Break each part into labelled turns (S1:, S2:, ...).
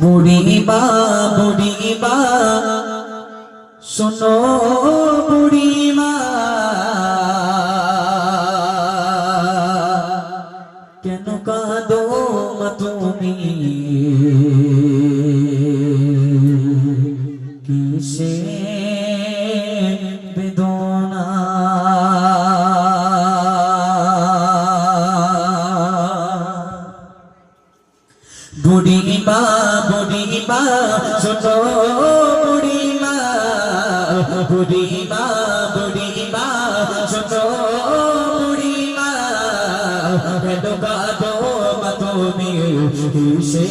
S1: বুড়িমা বুড়িবা শোনো বুড়িমা কেন কাঁদো তুমি? বুড়িমা বুড়িমা ছোট বুড়িমা বুড়িমা বুড়িমা ছোট বুড়িমা কেন কাঁদো মা তুমি? কিসে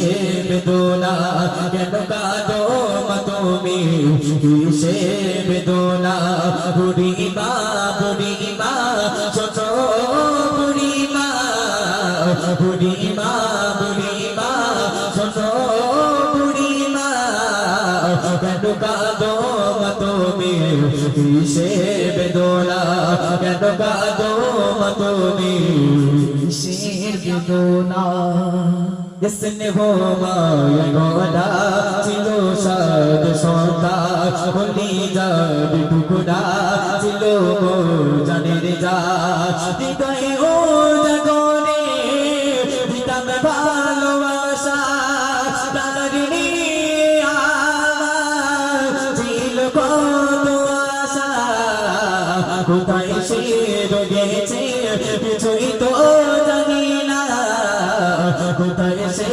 S1: বেদনা? কেন কাঁদো মা তুমি? কিসে বেদনা? বুড়িমা বুড়িমা ছোট বুড়িমা বুড়িমা বুড়িমা কেন কাঁদো তুমি কিসে বেদনা কেন কাঁদো তুমি কিসে বেদনা স্নেহ মায়া ছিল সাদ জানের যা হৃদয় ও জগো কোথায় সে রয়েছে? কিছুই তো জানি না। কোথায় সে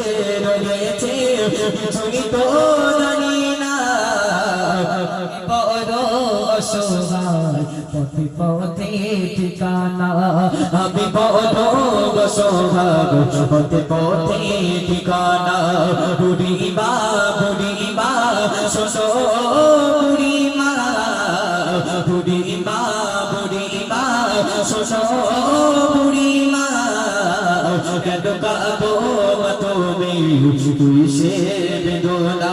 S1: কিছুই তো জানি না। বড় অসহায় পথে পথে ঠিকানা। আমি বড় পথে পথে ঠিকানা। বুড়িমা বুড়িমা শোষো মা তুমি কিসে বেদনা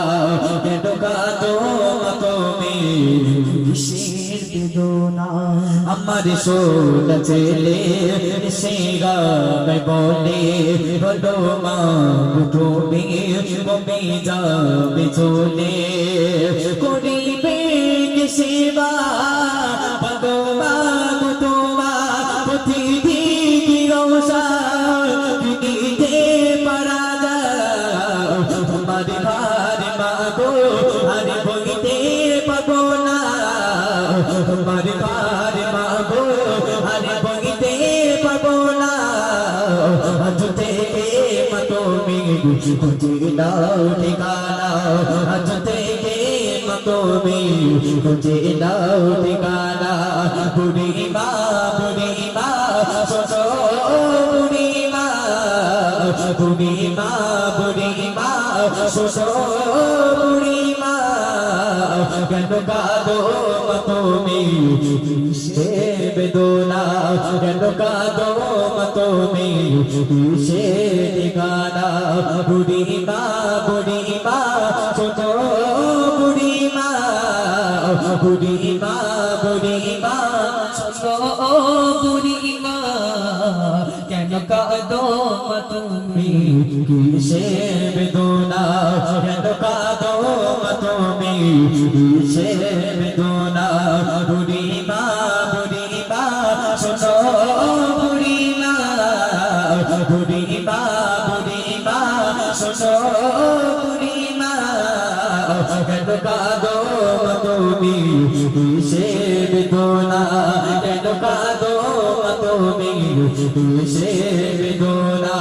S1: মা তুমি কিসের বেদনা আমার সোনা ছেলে সে বলে বলো মা তুমি যাবে চলে। করিবে সেবা তোমার মাগো আরে বইতে পাবো না। তোমার ভার মাগো আরে বইতে পাবো না। আজ থেকে মা তুমি খুঁজে নাও ঠিকানা। আজ থেকে মা তুমি খুঁজে নাও ঠিকানা। বুড়িমা বুড়িমা ছোট বুড়িমা। বুড়িমা বুড়িমা। ছোট বুড়িমা কেন কাঁদো তুমি সে বেদনা কেন কাঁদো তুমি সে ঠিকানা বুড়িমা বুড়িমা ছোট বুড়িমা বুড়িমা বুড়িমা ছোট বুড়িমা কেন মা তুমি কিসে বেদনা কেন কাঁদো মা তুমি কিসে বেদনা বুড়িমা বুড়িমা ছোট বুড়িমা বুড়িমা বুড়িমা ছোট বুড়িমা কেন কাঁদো মা তুমি কিসে বেদনা কেন কাঁদো মা তুমি সে বেদনা।